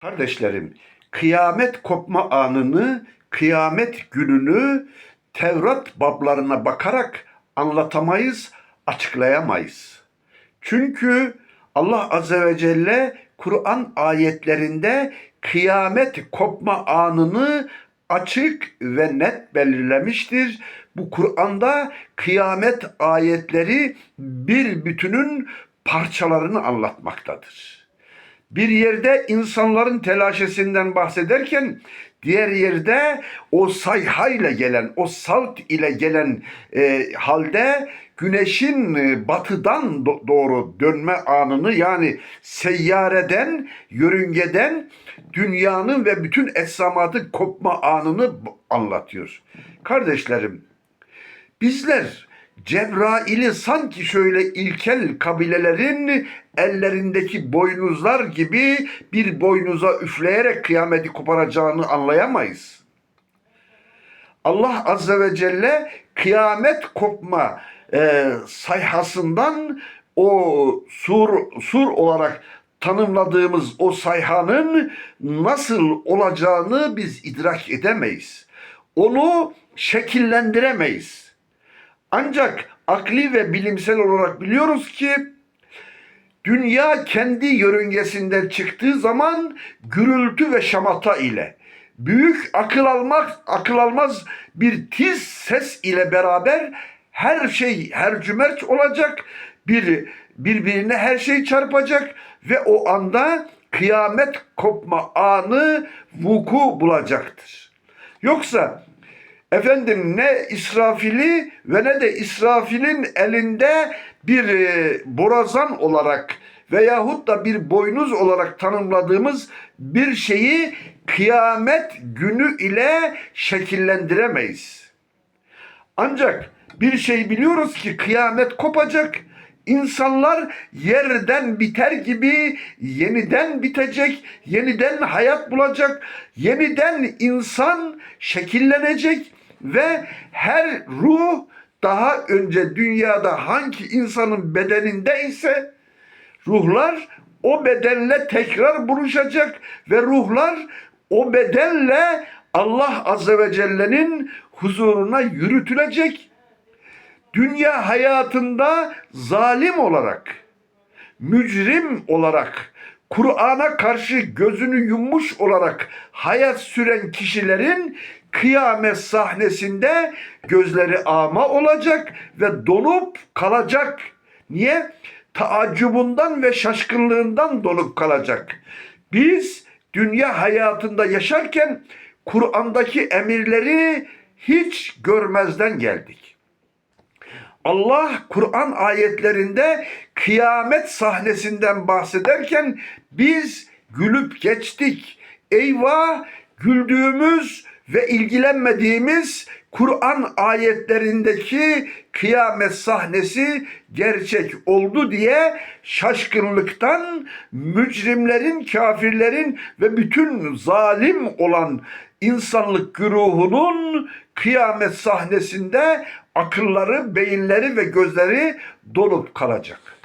Kardeşlerim, kıyamet kopma anını, kıyamet gününü Tevrat bablarına bakarak anlatamayız, açıklayamayız. Çünkü Allah Azze ve Celle Kur'an ayetlerinde kıyamet kopma anını açık ve net belirlemiştir. Bu Kur'an'da kıyamet ayetleri bir bütünün parçalarını anlatmaktadır. Bir yerde insanların telaşesinden bahsederken diğer yerde o sayhayla gelen, o salt ile gelen e, halde güneşin e, batıdan do- doğru dönme anını yani seyyareden, yörüngeden dünyanın ve bütün esamatın kopma anını anlatıyor. Kardeşlerim, Bizler Cebrail'i sanki şöyle ilkel kabilelerin ellerindeki boynuzlar gibi bir boynuza üfleyerek kıyameti koparacağını anlayamayız. Allah Azze ve Celle kıyamet kopma e, sayhasından o sur, sur olarak tanımladığımız o sayhanın nasıl olacağını biz idrak edemeyiz. Onu şekillendiremeyiz. Ancak akli ve bilimsel olarak biliyoruz ki dünya kendi yörüngesinden çıktığı zaman gürültü ve şamata ile büyük akıl almak akıl almaz bir tiz ses ile beraber her şey her cümerç olacak bir birbirine her şey çarpacak ve o anda kıyamet kopma anı vuku bulacaktır. Yoksa efendim ne İsrafil'i ve ne de İsrafil'in elinde bir e, borazan olarak veyahut da bir boynuz olarak tanımladığımız bir şeyi kıyamet günü ile şekillendiremeyiz. Ancak bir şey biliyoruz ki kıyamet kopacak. İnsanlar yerden biter gibi yeniden bitecek, yeniden hayat bulacak, yeniden insan şekillenecek ve her ruh daha önce dünyada hangi insanın bedeninde ise ruhlar o bedenle tekrar buluşacak ve ruhlar o bedenle Allah Azze ve Celle'nin huzuruna yürütülecek dünya hayatında zalim olarak, mücrim olarak, Kur'an'a karşı gözünü yummuş olarak hayat süren kişilerin kıyamet sahnesinde gözleri ama olacak ve donup kalacak. Niye? Taaccubundan ve şaşkınlığından donup kalacak. Biz dünya hayatında yaşarken Kur'an'daki emirleri hiç görmezden geldik. Allah Kur'an ayetlerinde kıyamet sahnesinden bahsederken biz gülüp geçtik. Eyvah güldüğümüz ve ilgilenmediğimiz Kur'an ayetlerindeki kıyamet sahnesi gerçek oldu diye şaşkınlıktan mücrimlerin, kafirlerin ve bütün zalim olan insanlık güruhunun kıyamet sahnesinde akılları, beyinleri ve gözleri dolup kalacak.